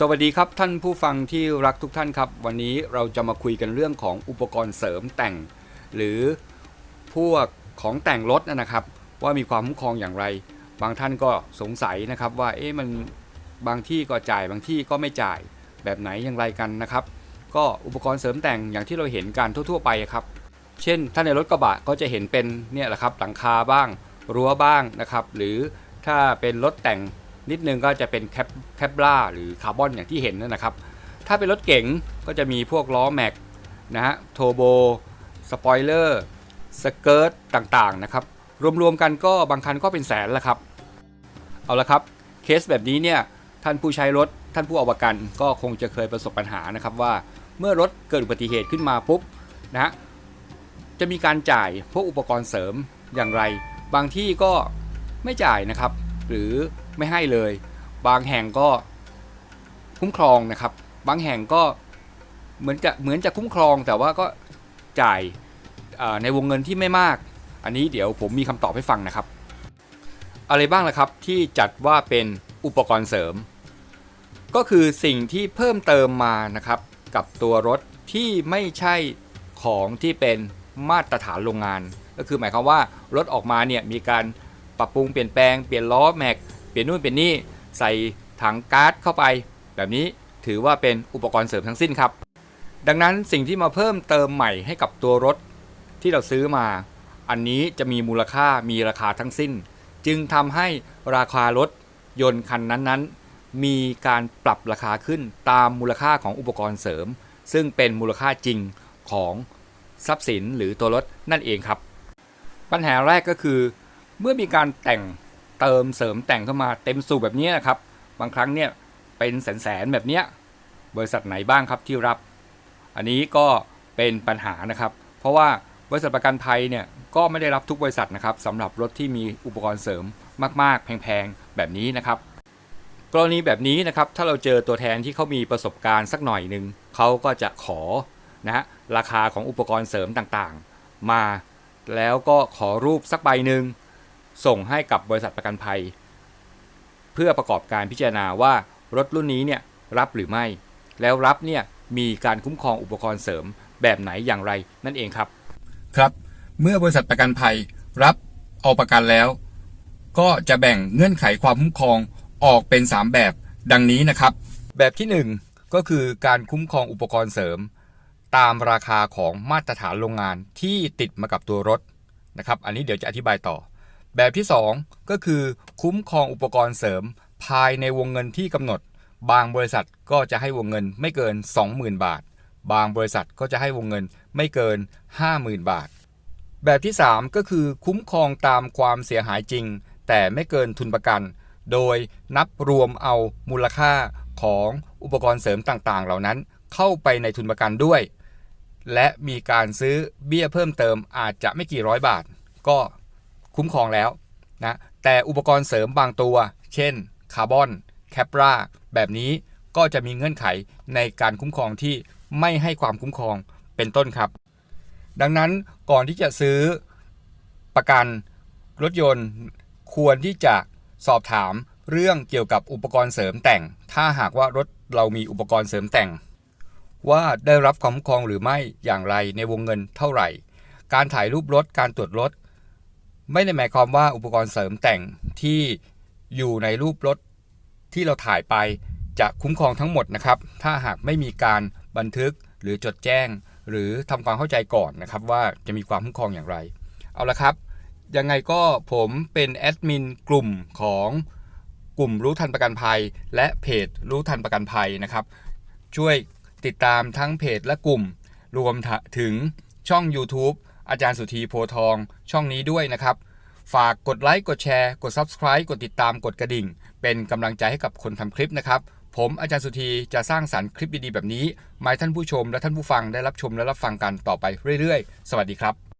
สวัสดีครับท่านผู้ฟังที่รักทุกท่านครับ วันนี้เราจะมาคุยกันเรื่องของอุปกรณ์เสริมแต่ง หรือพวกของแต่งรถนะครับ ว่ามีความคุ้มครองอย่างไร บางท่านก็สงสัยนะครับว่าเอ๊ะมันบางที่ก็จ่ายบางที่ก็ไม่จ่ายแบบไหนอย่างไรกันนะครับ ก็อุปกรณ์เสริมแต่งอย่างที่เราเห็นกันทั่ว ๆ ไปครับ เช่น ถ้าในรถกระบะก็จะเห็นเป็นเนี่ยแหละครับหลังคาบ้างรั้วบ้างนะครับ หรือถ้าเป็นรถแต่ง นิดนึงก็จะเป็นแคปแคปล่าหรือคาร์บอนอย่างที่เห็นนั่นนะครับ ถ้าเป็นรถเก๋งก็จะมีพวกล้อแม็กนะฮะโทโบสปอยเลอร์สเกิร์ตต่างๆนะครับ รวมๆกันก็บางคันก็เป็นแสนละครับ เอาละครับเคสแบบนี้เนี่ยท่านผู้ใช้รถท่านผู้เอาประกันก็คงจะเคยประสบปัญหานะครับว่าเมื่อรถเกิดอุบัติเหตุขึ้นมาปุ๊บนะฮะจะมีการจ่ายพวกอุปกรณ์เสริมอย่างไร บางที่ก็ไม่จ่ายนะครับ หรือ ไม่ให้เลย บางแห่งก็คุ้มครองนะครับ บางแห่งก็เหมือนจะเหมือนจะคุ้มครองแต่ว่าก็จ่ายในวงเงินที่ไม่มาก อันนี้เดี๋ยวผมมีคำตอบให้ฟังนะครับ อะไรบ้างล่ะครับที่จัดว่าเป็นอุปกรณ์เสริม ก็คือสิ่งที่เพิ่มเติมมานะครับ กับตัวรถที่ไม่ใช่ของที่เป็นมาตรฐานโรงงาน ก็คือหมายความว่ารถออกมาเนี่ยมีการปรับปรุงเปลี่ยนแปลงเปลี่ยนล้อแม็ก ลี่ยนนู่นเปลี่ยนนี่ใส่ถังก๊าซเข้าไป แบบนี้ถือว่าเป็นอุปกรณ์เสริมทั้งสิ้นครับ ดังนั้นสิ่งที่มาเพิ่มเติมใหม่ให้กับตัวรถที่เราซื้อมา อันนี้จะมีมูลค่ามีราคาทั้งสิ้น จึงทำให้ราคารถยนต์คันนั้นๆ มีการปรับราคาขึ้นตามมูลค่าของอุปกรณ์เสริม ซึ่งเป็นมูลค่าจริงของทรัพย์สินหรือตัวรถนั่นเองครับ ปัญหาแรกก็คือ เมื่อมีการแต่ง เติมเสริมแต่งเข้ามาเต็มสูบแบบนี้นะครับ บางครั้งเนี่ยเป็นแสนๆแบบเนี้ยบริษัทไหนบ้างครับที่รับ อันนี้ก็เป็นปัญหานะครับ เพราะว่าบริษัทประกันภัยเนี่ยก็ไม่ได้รับทุกบริษัทนะครับสำหรับรถที่มีอุปกรณ์เสริมมาก ๆ แพงๆแบบนี้นะครับ กรณีแบบนี้นะครับถ้าเราเจอตัวแทนที่เขามีประสบการณ์สักหน่อยหนึ่งเขาก็จะขอนะฮะราคาของอุปกรณ์เสริมต่างๆ มาแล้วก็ขอรูปสักใบหนึ่ง ส่งให้กับบริษัทประกันภัย เพื่อประกอบการพิจารณาว่ารถรุ่นนี้เนี่ยรับหรือไม่ แล้วรับเนี่ยมีการคุ้มครองอุปกรณ์เสริมแบบไหนอย่างไรนั่นเองครับ ครับ เมื่อบริษัทประกันภัยรับเอาประกันแล้ว ก็จะแบ่งเงื่อนไขความคุ้มครองออกเป็น 3 แบบดังนี้นะครับ แบบที่ 1 ก็คือการคุ้มครองอุปกรณ์เสริม ตามราคาของมาตรฐานโรงงานที่ติดมากับตัวรถนะครับ อันนี้เดี๋ยวจะอธิบายต่อ แบบที่ 2 ก็คือคุ้มครองอุปกรณ์เสริม ภายในวงเงินที่กำหนด บางบริษัทก็จะให้วงเงินไม่เกิน 20,000 บาท บางบริษัทก็จะให้วงเงินไม่เกิน 50,000 บาท แบบที่ 3 ก็คือคุ้มครองตามความเสียหายจริง แต่ไม่เกินทุนประกัน โดยนับรวมเอามูลค่าของอุปกรณ์เสริมต่างๆ เหล่านั้นเข้าไปในทุนประกันด้วย และมีการซื้อเบี้ยเพิ่มเติมอาจจะไม่กี่ร้อยบาท ก็ คุ้มครองแล้วนะแต่อุปกรณ์เสริมบางตัว เช่นคาร์บอนแคปราแบบนี้ก็จะมีเงื่อนไขในการคุ้มครองที่ไม่ให้ความคุ้มครองเป็นต้นครับ ดังนั้นก่อนที่จะซื้อประกันรถยนต์ควรที่จะสอบถามเรื่องเกี่ยวกับอุปกรณ์เสริมแต่ง ถ้าหากว่ารถเรามีอุปกรณ์เสริมแต่ง ว่าได้รับความคุ้มครองหรือไม่อย่างไรในวงเงินเท่าไหร่ การถ่ายรูปรถ การตรวจรถ ไม่ได้หมายความว่าอุปกรณ์เสริมแต่งที่อยู่ในรูปรถที่เราถ่ายไปจะคุ้มครองทั้งหมดนะครับ ถ้าหากไม่มีการบันทึกหรือจดแจ้ง หรือทำความเข้าใจก่อนนะครับ ว่าจะมีความคุ้มครองอย่างไร เอาละครับ ยังไงก็ผมเป็นแอดมินกลุ่มของกลุ่มรู้ทันประกันภัย และเพจรู้ทันประกันภัยนะครับ ช่วยติดตามทั้งเพจและกลุ่ม รวมถึงช่อง YouTube อาจารย์สุธีโพทองช่องนี้ด้วยนะครับ ฝากกดไลค์กดแชร์กด Subscribe กดติดตามกดกระดิ่ง เป็นกำลังใจให้กับคนทำคลิปนะครับ ผมอาจารย์สุธีจะสร้างสรรค์คลิปดีๆแบบนี้มาให้ท่านผู้ชมและท่านผู้ฟังได้รับชมและรับฟังกันต่อไปเรื่อยๆ สวัสดีครับ